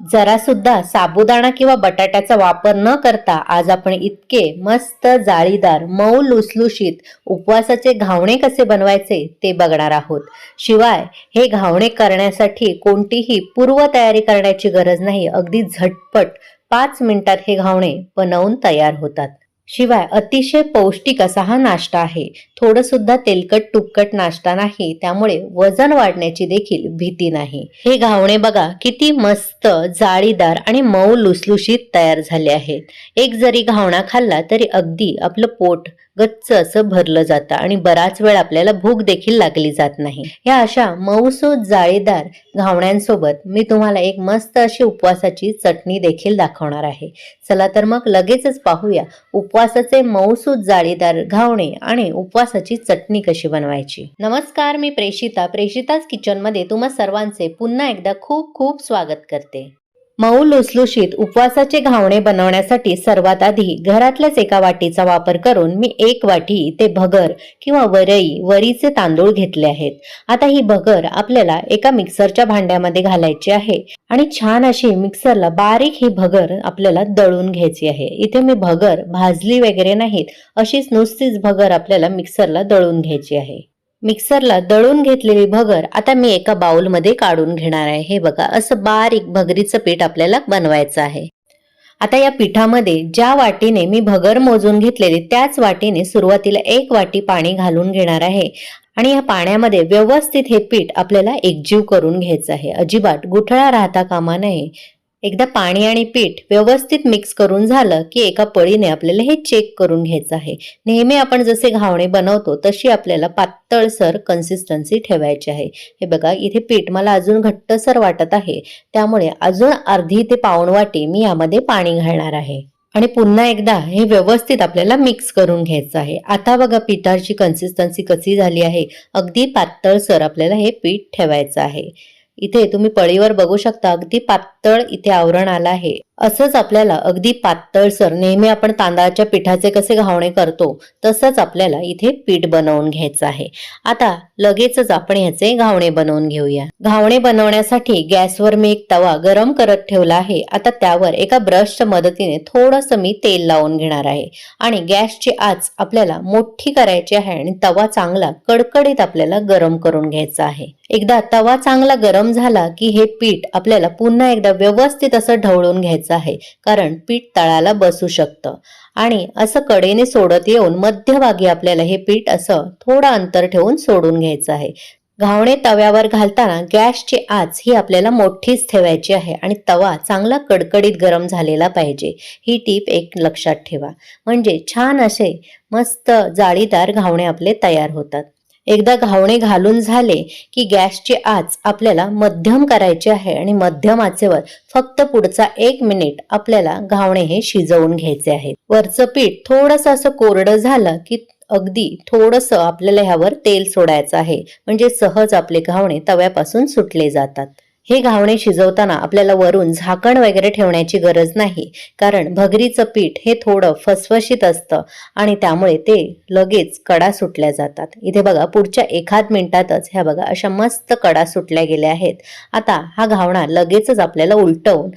जरा सुद्धा साबुदाणा किंवा बटाट्याचा वापर न करता आज आपण इतके मस्त जाळीदार मऊ लुसलुशीत उपवासाचे घावणे कसे बनवायचे ते बघणार आहोत. शिवाय हे घावणे करण्यासाठी कोणतीही पूर्वतयारी करण्याची गरज नाही. अगदी झटपट पाच मिनिटात हे घावणे बनवून तयार होतात. शिवाय अतिशय पौष्टिक असा हा नाश्ता आहे. थोडं सुद्धा तेलकट तुपकट नाश्ता नाही त्यामुळे वजन वाढण्याची देखील भीती नाही. हे घावणे बघा किती मस्त जाळीदार आणि मऊ लुसलुशीत तयार झाले आहेत. एक जरी घावणा खाल्ला तरी अगदी आपलं पोट गच्च असं भरलं जातं आणि बराच वेळ आपल्याला भूक देखील लागली जात नाही. या अशा मऊसूत जाळीदार घावण्यांसोबत मी तुम्हाला एक मस्त अशी उपवासाची चटणी देखील दाखवणार आहे. चला तर मग लगेचच पाहूया उपवासाचे मऊसूत जाळीदार घावणे आणि उपवास उपवासाची चटणी कशी बनवायची? नमस्कार मी प्रेषिता प्रेषिताच किचनमध्ये तुम्हा सर्वांचे पुन्हा एकदा खूप खूप स्वागत करते. मऊ लुसलुशीत उपवासाचे घावणे बनवण्यासाठी सर्वात आधी घरातल्याच एका वाटीचा वापर करून मी एक वाटी ते भगर किंवा वरई वरीचे तांदूळ घेतले आहेत. आता ही भगर आपल्याला एका मिक्सरच्या भांड्यामध्ये घालायची आहे आणि छान अशी मिक्सरला बारीक ही भगर आपल्याला दळून घ्यायची आहे. इथे मी भगर भाजली वगैरे नाहीत अशीच नुसतीच भगर आपल्याला मिक्सरला दळून घ्यायची आहे. मिक्सरला दळून घेतलेली भगर आता मी एका बाउलमध्ये काढून घेणार आहे. हे बघा असं बारीक भगरीचं पीठ आपल्याला बनवायचं आहे. आता या पिठामध्ये ज्या वाटीने मी भगर मोजून घेतलेली त्याच वाटीने सुरुवातीला एक वाटी पाणी घालून घेणार आहे. आणि या पाण्यामध्ये व्यवस्थित हे पीठ आपल्याला एकजीव करून घ्यायचं आहे. अजिबात गुठळा राहता कामा नये. एकदा पाणी आणि पीठ व्यवस्थित मिक्स करून झालं की एका पळीने आपल्याला हे चेक करून घ्यायचं आहे. नेहमी आपण जसे घावणे बनवतो तशी आपल्याला पातळसर कन्सिस्टन्सी ठेवायची आहे. हे बघा इथे पीठ मला अजून घट्टसर वाटत आहे. त्यामुळे अजून अर्धी ते पाऊण वाटी मी यामध्ये पाणी घालणार आहे. आणि पुन्हा एकदा हे व्यवस्थित आपल्याला मिक्स करून घ्यायचं आहे. आता बघा पिठाची कन्सिस्टन्सी कशी झाली आहे. अगदी पातळसर आपल्याला हे पीठ ठेवायचं आहे. इथे तुम्ही पळीवर बघू शकता अगदी पातळ इथे आवरण आलं आहे. असंच आपल्याला अगदी पातळसर नेहमी आपण तांदळाच्या पिठाचे कसे घावणे करतो तसंच आपल्याला इथे पीठ बनवून घ्यायचं आहे. आता लगेचच आपण ह्याचे घावणे बनवून घेऊया. घावणे बनवण्यासाठी गॅसवर मी एक तवा गरम करत ठेवला आहे. आता त्यावर एका ब्रशच्या मदतीने थोडंसं मी तेल लावून घेणार आहे. आणि गॅसची आच आपल्याला मोठी करायची आहे आणि तवा चांगला कडकडीत आपल्याला गरम करून घ्यायचा आहे. एकदा तवा चांगला गरम झाला की हे पीठ आपल्याला पुन्हा एकदा व्यवस्थित असं ढवळून घ्यायचं आहे कारण पीठ तळाला बसू शकतं. आणि असं कडेने सोडत येऊन मध्यभागी आपल्याला हे पीठ असं थोडं अंतर ठेवून सोडून घ्यायचं आहे. घावणे तव्यावर घालताना गॅसची आच ही आपल्याला मोठीच ठेवायची आहे आणि तवा चांगला कडकडीत गरम झालेला पाहिजे. ही टीप एक लक्षात ठेवा. म्हणजे छान असे मस्त जाळीदार घावणे आपले तयार होतात. एकदा घावणे घालून झाले की गॅसची आच आपल्याला मध्यम करायची आहे आणि मध्यम आचेवर फक्त पुढचा एक मिनिट आपल्याला घावणे हे शिजवून घ्यायचे आहेत. वरचं पीठ थोडंसं असं कोरडं झालं की अगदी थोडंसं आपल्याला ह्यावर तेल सोडायचं आहे. म्हणजे सहज आपले घावणे तव्यापासून सुटले जातात. हे घावणे शिजवताना आपल्याला वरून झाकण वगैरे ठेवण्याची गरज नाही. कारण भगरीचं पीठ हे थोडं फसफशीत असतं आणि त्यामुळे ते लगेच कडा सुटल्या जातात. इथे बघा पुढच्या एखाद मिनिटातच ह्या बघा अशा मस्त कडा सुटल्या गेल्या आहेत. आता हा घावणा लगेचच आपल्याला उलटवून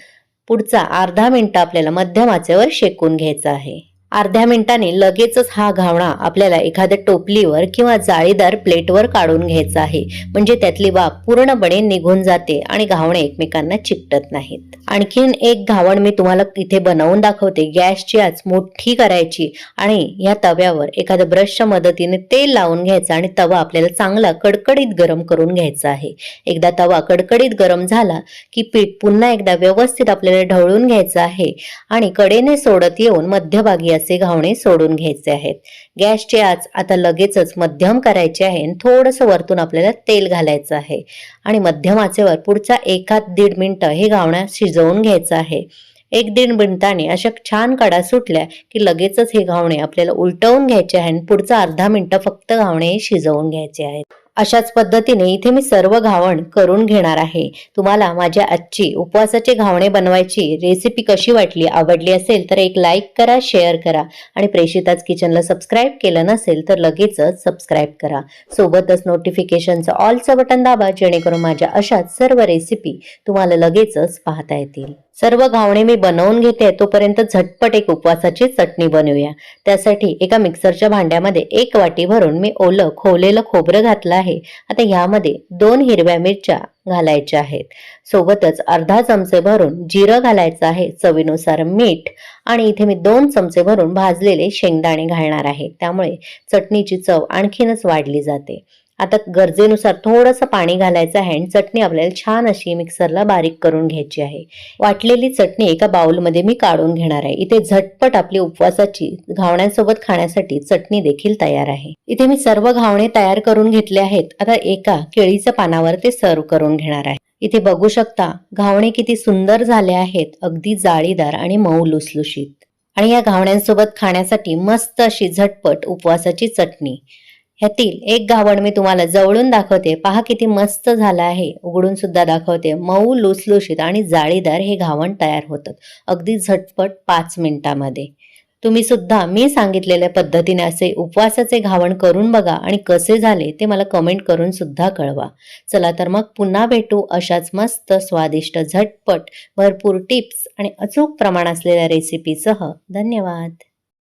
पुढचा अर्धा मिनिट आपल्याला मध्यम आचेवर शेकून घ्यायचा आहे. अर्ध्या मिनिटाने लगेचच हा घावणा आपल्याला एखाद्या टोपलीवर किंवा जाळीदार प्लेटवर काढून घ्यायचा आहे. म्हणजे त्यातली वाफ पूर्णपणे निघून जाते आणि घावणे एकमेकांना चिकटत नाहीत. आणखीन एक घावण मी तुम्हाला इथे बनवून दाखवते. गॅसची आज मोठी करायची आणि या तव्यावर एखाद्या ब्रशच्या मदतीने तेल लावून घ्यायचं आणि तवा आपल्याला चांगला कडकडीत गरम करून घ्यायचा आहे. एकदा तवा कडकडीत गरम झाला की पीठ पुन्हा एकदा व्यवस्थित आपल्याला ढवळून घ्यायचं आहे आणि कडेने सोडत येऊन मध्यभागी असे घावणे सोडून घ्यायचे आहेत. गॅसची आच आता लगेचच मध्यम करायची आहे आणि थोडंसं वरतून आपल्याला तेल घालायचं आहे. आणि मध्यम आचेवर पुढचा एकात दीड मिनटं हे घावणं शिजवून घ्यायचं आहे. एक दीड मिनिटाने अशा छान कडा सुटल्या की लगेचच हे घावणे आपल्याला उलटवून घ्यायचे आहे आणि पुढचा अर्धा मिनटं फक्त घावणे हे शिजवून घ्यायचे आहेत. अशाच पद्धतीने इथे मी सर्व घावण करून घेणार आहे. तुम्हाला माझ्या आजची उपवासाचे घावणे बनवायची रेसिपी कशी वाटली आवडली असेल तर एक लाईक करा शेअर करा आणि प्रेषिताच किचनला सबस्क्राईब केलं नसेल तर लगेचच सबस्क्राईब करा. सोबतच नोटिफिकेशनचं ऑलचं बटन दाबा जेणेकरून माझ्या अशाच सर्व रेसिपी तुम्हाला लगेचच पाहता येतील. सर्व घावणे मी बनवून घेते. तोपर्यंत झटपट एक उपवासाची चटणी बनवूया. त्यासाठी एका मिक्सरच्या भांड्यामध्ये एक वाटी भरून मी ओलं खोवलेलं खोबरं घातलं आहे. आता ह्यामध्ये दोन हिरव्या मिरच्या घालायच्या आहेत. सोबतच अर्धा चमचे भरून जिरं घालायचं आहे चवीनुसार मीठ. आणि इथे मी दोन चमचे भरून भाजलेले शेंगदाणे घालणार आहे. त्यामुळे चटणीची चव आणखीनच वाढली जाते. आता गरजेनुसार थोडंसं पाणी घालायचं आहे आणि चटणी आपल्याला छान अशी मिक्सरला बारीक करून घ्यायची आहे. वाटलेली चटणी एका बाउलमध्ये मी काढून घेणार आहे. इथे झटपट आपली उपवासाची घावण्यांसोबत खाण्यासाठी चटणी देखील तयार आहे. इथे मी सर्व घावणे तयार करून घेतले आहेत. आता एका केळीच्या पानावर ते सर्व करून घेणार आहे. इथे बघू शकता घावणे किती सुंदर झाले आहेत. अगदी जाळीदार आणि मऊ लुसलुशीत. आणि या घावण्यांसोबत खाण्यासाठी मस्त अशी झटपट उपवासाची चटणी. ह्यातील एक घावण मी तुम्हाला जवळून दाखवते. पहा किती मस्त झालं आहे. उघडून सुद्धा दाखवते. मऊ लुसलुशीत आणि जाळीदार हे घावण तयार होतं. अगदी झटपट पाच मिनिटामध्ये. तुम्ही सुद्धा मी सांगितलेल्या पद्धतीने असे उपवासाचे घावण करून बघा आणि कसे झाले ते मला कमेंट करून सुद्धा कळवा. चला तर मग पुन्हा भेटू अशाच मस्त स्वादिष्ट झटपट भरपूर टिप्स आणि अचूक प्रमाण असलेल्या रेसिपीसह धन्यवाद.